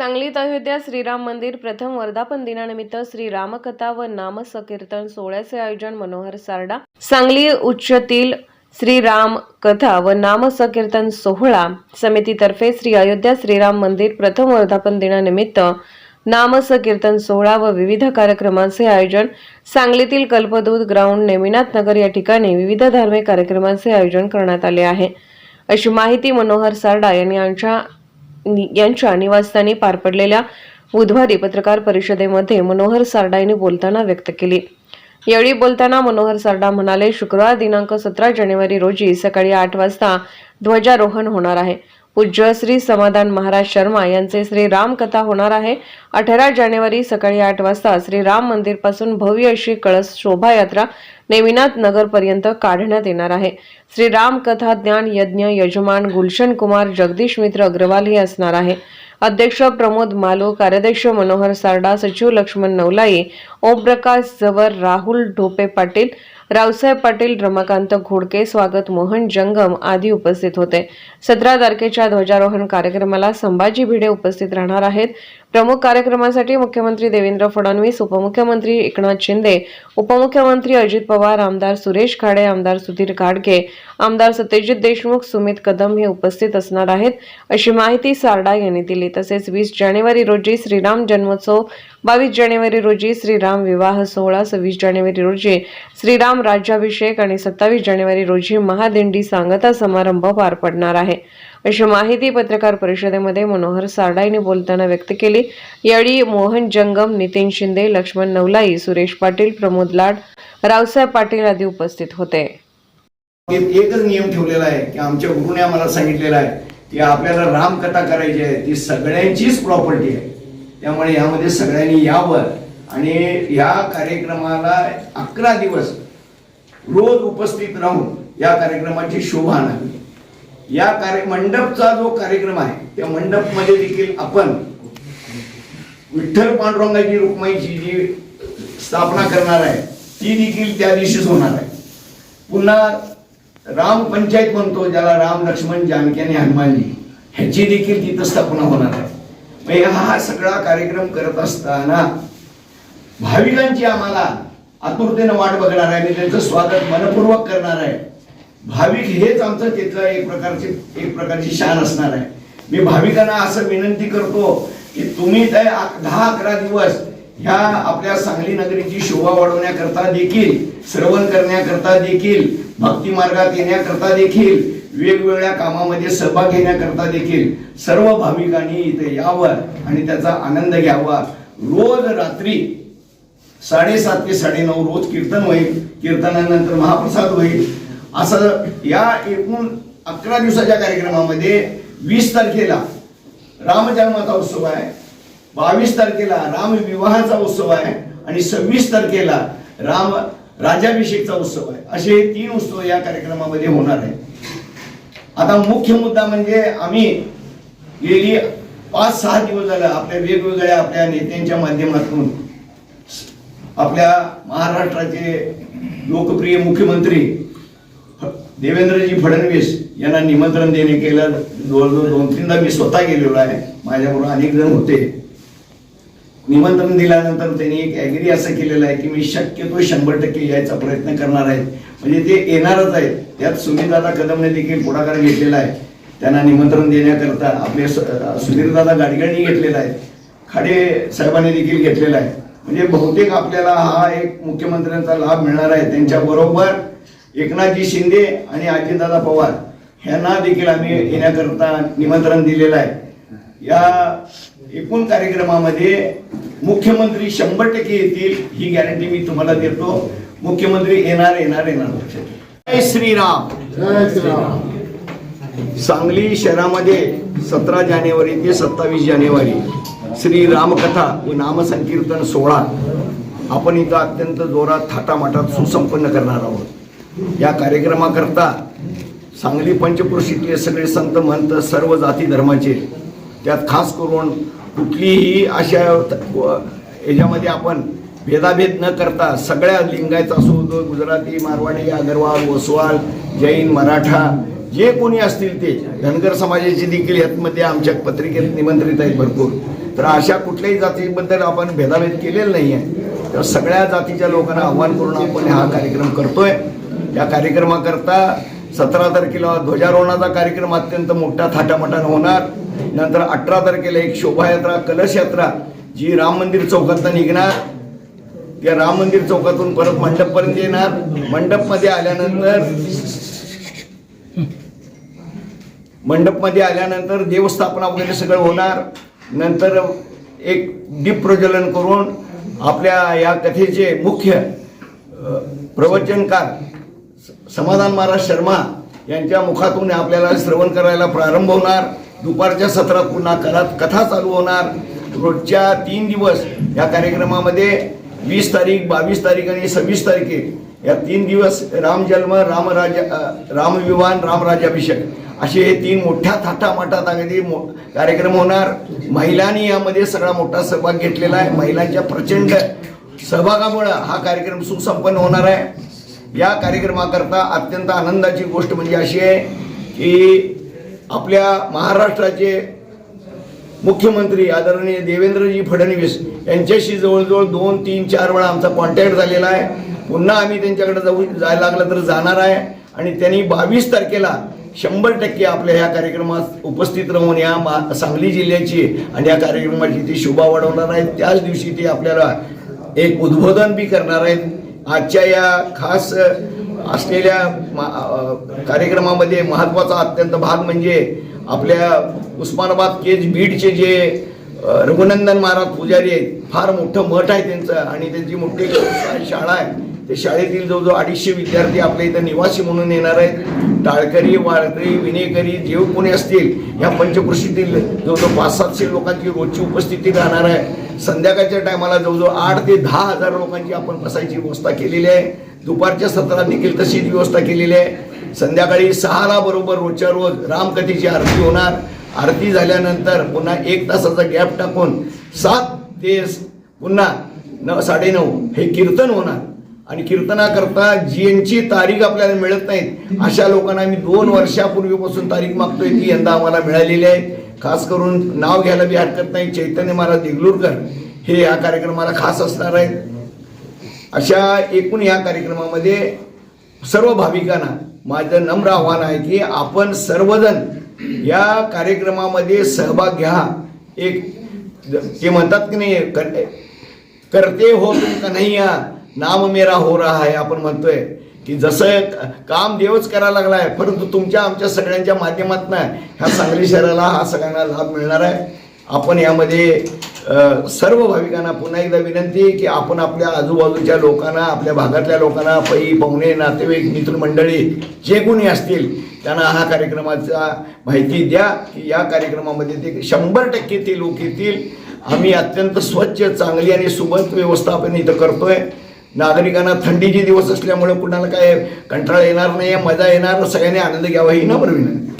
सांगलीत अयोध्या श्रीराम मंदिर प्रथम वर्धापन दिनानिमित्त श्री रामकथा व नाम संकीर्तन सोहळ्याचे आयोजन मनोहर सारडा सांगली उच्चतील श्री राम कथा व नाम संकीर्तन सोहळा समितीतर्फे श्री अयोध्या श्रीराम मंदिर प्रथम वर्धापन दिनानिमित्त नाम संकीर्तन सोहळा व विविध कार्यक्रमांचे आयोजन सांगलीतील कल्पदूत ग्राउंड नेमिनाथ नगर या ठिकाणी विविध धार्मिक कार्यक्रमांचे आयोजन करण्यात आले आहे. अशी माहिती मनोहर सारडा यांनी आमच्या यांच्या निवासस्थानी पार पडलेल्या बुधवारी पत्रकार परिषदेमध्ये मनोहर सारडा यांनी बोलताना व्यक्त केली. यावेळी बोलताना मनोहर सारडा म्हणाले शुक्रवार दिनांक सतरा जानेवारी रोजी सकाळी आठ वाजता ध्वजारोहण होणार आहे. पूज्य श्री समाधान महाराज शर्मा यांचे श्री राम कथा होणार आहे. अठरा जानेवारी सकाळी आठ वाजता श्री राम मंदिरपासून भव्य अशी कळस शोभायात्रा नेमिनाथ नगरपर्यंत काढण्यात येणार आहे. श्री राम कथा ज्ञान यज्ञ यजमान गुलशन कुमार जगदीश मित्र अग्रवाल हे असणार आहे. अध्यक्ष प्रमोद मालो कार्याध्यक्ष मनोहर सारडा सचिव लक्ष्मण नवलाई ओमप्रकाश जवर राहुल ढोपे पाटील रावसाहेब पाटील रमाकांत घोडके स्वागत मोहन जंगम आदी उपस्थित होते. सतरा तारखेच्या ध्वजारोहण कार्यक्रमाला संभाजी भिडे उपस्थित राहणार आहेत. प्रमुख कार्यक्रमासाठी मुख्यमंत्री देवेंद्र फडणवीस उपमुख्यमंत्री एकनाथ शिंदे उपमुख्यमंत्री अजित पवार आमदार सुरेश खाडे आमदार सुधीर घाडगे आमदार सत्यजित देशमुख सुमित कदम हे उपस्थित असणार आहेत अशी माहिती सारडा यांनी दिली. तसेच वीस जानेवारी रोजी श्रीराम जन्मोत्सव बावीस जानेवारी रोजी श्रीराम विवाह सोहळा सव्वीस जानेवारी रोजी श्रीराम राज्याभिषेक आणि सत्तावीस जानेवारी रोजी महादिंडी सांगता समारंभ पार पडणार आहे. अशी माहिती पत्रकार परिषदेमध्ये मनोहर सारडाईने बोलताना व्यक्त केली. यावेळी मोहन जंगम नितीन शिंदे लक्ष्मण नवलाई सुरेश पाटील प्रमोद लाड रावसाहेब पाटील आदी उपस्थित होते. एकच नियम ठेवलेला आहे की आमच्या गुरुने आम्हाला सांगितलेला आहे की आपल्याला रामकथा करायची आहे ती सगळ्यांचीच प्रॉपर्टी आहे. त्यामुळे यामध्ये सगळ्यांनी यावं आणि या कार्यक्रमाला अकरा दिवस रोज उपस्थित राहून या कार्यक्रमाची शोभा आणावी या कार्य मंडपचा जो कार्यक्रम आहे त्या मंडपमध्ये देखील आपण विठ्ठल पांडुरंगाची रुक्माईची जी स्थापना करणार आहे ती देखील त्या दिवशीच होणार आहे. पुन्हा राम पंचायत म्हणतो ज्याला राम लक्ष्मण जानकी आणि हनुमानजी ह्याची देखील तिथं स्थापना होणार आहे. हा सगळा कार्यक्रम करत असताना भाविकांची आम्हाला आतुरतेनं वाट बघणार आहे मी त्यांचं स्वागत मनपूर्वक करणार आहे. भाविक हेच आमचं तिथलं एक प्रकारची एक प्रकारची शान असणार आहे. मी भाविकांना असं विनंती करतो की तुम्ही ते दहा अकरा दिवस ह्या आपल्या सांगली नगरीची शोभा वाढवण्याकरता देखील श्रवण करण्याकरता देखील भक्ती मार्गात येण्याकरता देखील वेगवेगळ्या कामामध्ये सहभाग घेण्याकरता देखील सर्व भाविकांनी इथे यावं आणि त्याचा आनंद घ्यावा. रोज रात्री साडेसात ते साडेनऊ रोज कीर्तन होईल. कीर्तनानंतर महाप्रसाद होईल. असं या एकूण अकरा दिवसाच्या कार्यक्रमामध्ये वीस तारखेला रामजन्माचा उत्सव आहे बावीस तारखेला राम विवाहाचा उत्सव आहे आणि सव्वीस तारखेला राम राज्याभिषेकचा उत्सव आहे. असे तीन उत्सव या कार्यक्रमामध्ये होणार आहे आता मुख्य मुद्दा म्हणजे आम्ही गेली पाच सहा दिवस झालं आपल्या वेगवेगळ्या आपल्या नेत्यांच्या माध्यमातून आपल्या महाराष्ट्राचे लोकप्रिय मुख्यमंत्री देवेंद्रजी फडणवीस यांना निमंत्रण देणे केलं जवळजवळ दोन तीनदा मी स्वतः गेलेलो आहे. माझ्याबरोबर अनेक जण होते. निमंत्रण दिल्यानंतर त्यांनी एक ॲग्री असं केलेलं आहे की मी शक्यतो शंभर टक्के यायचा प्रयत्न करणार आहे. म्हणजे ते येणारच आहेत. त्यात सुनीलदादा कदमने देखील पुढाकार घेतलेला आहे. त्यांना निमंत्रण देण्याकरता आपले स- सुधीरदादा गाडगेंनी घेतलेला आहे. खाडे साहेबांनी देखील घेतलेला आहे. म्हणजे बहुतेक आपल्याला हा एक मुख्यमंत्र्यांचा लाभ मिळणार आहे. त्यांच्याबरोबर एकनाथजी शिंदे आणि अजितदादा पवार ह्यांना देखील आम्ही येण्याकरता निमंत्रण दिलेलं आहे. या एकूण कार्यक्रमामध्ये मुख्यमंत्री शंभर टक्के येतील ही गॅरंटी मी तुम्हाला देतो. मुख्यमंत्री येणार येणार येणार. जय श्रीराम. जय श्रीराम. सांगली शहरामध्ये सतरा जानेवारी ते सत्तावीस जानेवारी श्री रामकथा व नामसंकीर्तन सोहळा आपण इथं अत्यंत जोरात थाटामाटात सुसंपन्न करणार आहोत. या कार्यक्रमाकरता सांगली पंचक्रोशीतले सगळे संत महंत सर्व जाती धर्माचे त्यात खास करून कुठलीही अशा याच्यामध्ये आपण भेदाभेद न करता सगळ्या लिंगायत असो तो गुजराती मारवाडी अगरवाल ओसवाल जैन मराठा जे कोणी असतील ते धनगर समाजाचे देखील यातमध्ये आमच्या पत्रिकेत निमंत्रित आहेत भरपूर. तर अशा कुठल्याही जातीबद्दल आपण भेदाभेद केलेला नाही आहे तर सगळ्या जातीच्या लोकांना आव्हान करून आपण हा कार्यक्रम करतोय. या कार्यक्रमाकरता सतरा तारखेला ध्वजारोहणाचा कार्यक्रम अत्यंत मोठ्या थाटामाटानं होणार. नंतर अठरा तारखेला एक शोभायात्रा कलश यात्रा जी राम मंदिर चौकातनं निघणार. त्या राम मंदिर चौकातून परत मंडपपर्यंत येणार. मंडपमध्ये आल्यानंतर मंडपमध्ये आल्यानंतर देवस्थापना वगैरे सगळं होणार. नंतर एक दीप प्रज्वलन करून आपल्या या कथेचे मुख्य प्रवचनकार समाधान महाराज शर्मा यांच्या मुखातून आपल्याला श्रवण करायला प्रारंभ होणार. दुपारच्या सत्रात पुन्हा करा कथा चालू होणार. रोजच्या तीन दिवस या कार्यक्रमामध्ये वीस तारीख बावीस तारीख आणि सव्वीस तारखे या तीन दिवस रामजन्म रामराजा रामराज रामविमान रामराजाभिषेक असे हे तीन मोठ्या थाटामाटात अगदी मो कार्यक्रम होणार. महिलांनी यामध्ये सगळा मोठा सहभाग घेतलेला आहे. महिलांच्या प्रचंड सहभागामुळं हा कार्यक्रम सुसंपन्न होणार आहे. या कार्यक्रमाकरता अत्यंत आनंदाची गोष्ट म्हणजे अशी आहे की आपल्या महाराष्ट्राचे मुख्यमंत्री आदरणीय देवेंद्रजी फडणवीस यांच्याशी जवळजवळ दोन तीन चार वेळा आमचा कॉन्टॅक्ट झालेला आहे. पुन्हा आम्ही त्यांच्याकडे जाऊ जायला लागलं तर जाणार आहे. आणि त्यांनी बावीस तारखेला शंभर टक्के आपल्या ह्या कार्यक्रमात उपस्थित राहून या मा सांगली जिल्ह्याची आणि या कार्यक्रमाची ती शोभा वाढवणार आहेत. त्याच दिवशी ते आपल्याला एक उद्बोधन बी करणार आहेत. आजच्या या खास असलेल्या कार्यक्रमामध्ये महत्त्वाचा अत्यंत भाग म्हणजे आपल्या उस्मानाबाद केज बीडचे जे रघुनंदन महाराज पुजारी आहेत फार मोठं मठ आहे त्यांचं आणि त्यांची मोठी शाळा आहे ते शाळेतील जवळजवळ अडीचशे विद्यार्थी आपल्या इथं निवासी म्हणून येणार आहेत. टाळकरी वाळकरी विनेकरी जे कोणी असतील या पंचकृषीतील जवळजवळ पाच सातशे लोकांची रोजची उपस्थिती राहणार आहे. संध्याकाळच्या टायमाला जवळजवळ आठ ते दहा हजार लोकांची आपण बसायची व्यवस्था केलेली आहे. दुपारच्या सत्रात देखील तशीच व्यवस्था केलेली आहे. संध्याकाळी सहाला बरोबर रोजच्या रोज रामकथेची आरती होणार. आरती झाल्यानंतर पुन्हा एक तासाचा गॅप टाकून सात ते पुन्हा न साडेनऊ हे कीर्तन होणार. आणि कीर्तनाकरता ज्यांची तारीख आपल्याला मिळत नाहीत. अशा लोकांना आम्ही दोन वर्षापूर्वीपासून तारीख मागतोय ती यंदा आम्हाला मिळालेली आहे. खास करून नाव घ्यायला बी हरकत नाही. चैतन्य महाराज देगलूरकर हे या कार्यक्रमाला खास असणार आहेत. अशा एकूण या कार्यक्रमामध्ये सर्व भाविकांना माझं नम्र आव्हान आहे की आपण सर्वजण या कार्यक्रमामध्ये सहभाग घ्या. एक ते म्हणतात की नाही कर- करते हो तुमका नाही या नाम मेरा हो रहा है आपण म्हणतोय. की जसं काम देवच करायला लागलाय परंतु तुमच्या आमच्या सगळ्यांच्या माध्यमातून ह्या सांगली शहराला हा सगळ्यांना लाभ मिळणार आहे. आपण यामध्ये सर्व भाविकांना पुन्हा एकदा विनंती आहे की आपण आपल्या आजूबाजूच्या लोकांना आपल्या भागातल्या लोकांना पै पाहुणे नातेवाईक मित्रमंडळी जे कोणी असतील त्यांना हा कार्यक्रमाचा माहिती द्या की या कार्यक्रमामध्ये ते शंभर टक्के ते लोक येतील. आम्ही अत्यंत स्वच्छ चांगली आणि सुबत व्यवस्थापन इथं करतोय. नागरिकांना थंडीचे दिवस असल्यामुळे कुणाला काय कंटाळा येणार नाही मजा येणार सगळ्यांनी आनंद घ्यावा ही बरं विनंती